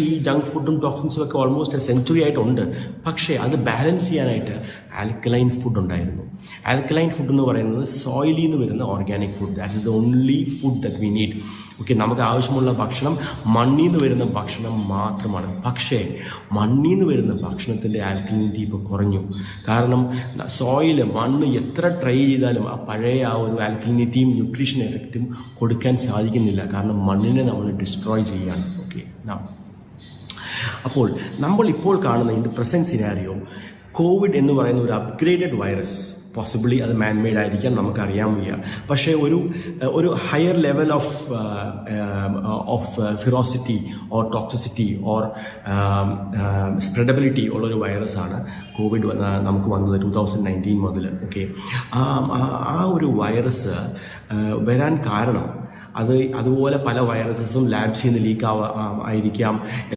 ഈ ജങ്ക് ഫുഡും ടോക്സിൻസും ഒക്കെ ഓൾമോസ്റ്റ് സെഞ്ചുറി ആയിട്ടുണ്ട്. പക്ഷേ അത് ബാലൻസ് ചെയ്യാനായിട്ട് ആൽക്കലൈൻ ഫുഡ് ഉണ്ടായിരുന്നു. ആൽക്കലൈൻ ഫുഡ് എന്ന് പറയുന്നത് സോയിലിൽ നിന്ന് വരുന്ന organic food that is the only food that we need okay നമുക്ക് ആവശ്യമുള്ള ഭക്ഷണം മണ്ണിൽ നിന്ന് വരുന്ന ഭക്ഷണം മാത്രമാണ്. പക്ഷേ മണ്ണിൽ നിന്ന് വരുന്ന ഭക്ഷണത്തിന്റെ ആൽക്കലിനിറ്റി ഇപ്പോൾ കുറഞ്ഞു. കാരണം സോയിൽ മണ്ണ് എത്ര ട്രൈ ചെയ്താലും ആ പഴയ ആ ഒരു ആൽക്കലിനിറ്റിയും ന്യൂട്രീഷൻ എഫക്റ്റും കൊടുക്കാൻ സാധിക്കുന്നില്ല. കാരണം മണ്ണിനെ നമ്മൾ ഡിസ്ട്രോയ് ചെയ്യുകയാണ് ഓക്കെ അപ്പോൾ നമ്മൾ ഇപ്പോൾ കാണുന്ന in the present scenario Covid എന്ന് പറയുന്ന ഒരു അപ്ഗ്രേഡഡ് വൈറസ് പോസിബിളി അത് മാൻമെയ്ഡ് ആയിരിക്കാം നമുക്കറിയാൻ വയ്യ. പക്ഷേ ഒരു ഒരു higher level of of ferocity or toxicity or spreadability ഉള്ളൊരു വൈറസാണ് കോവിഡ് നമുക്ക് വന്നത് ടു തൗസൻഡ് നയന്റീൻ മുതൽ. ഓക്കെ ആ ഒരു വൈറസ് വരാൻ കാരണം അത് അതുപോലെ പല വൈറസസും ലാബ്സിൽ നിന്ന് ലീക്ക് ആയിരിക്കാം.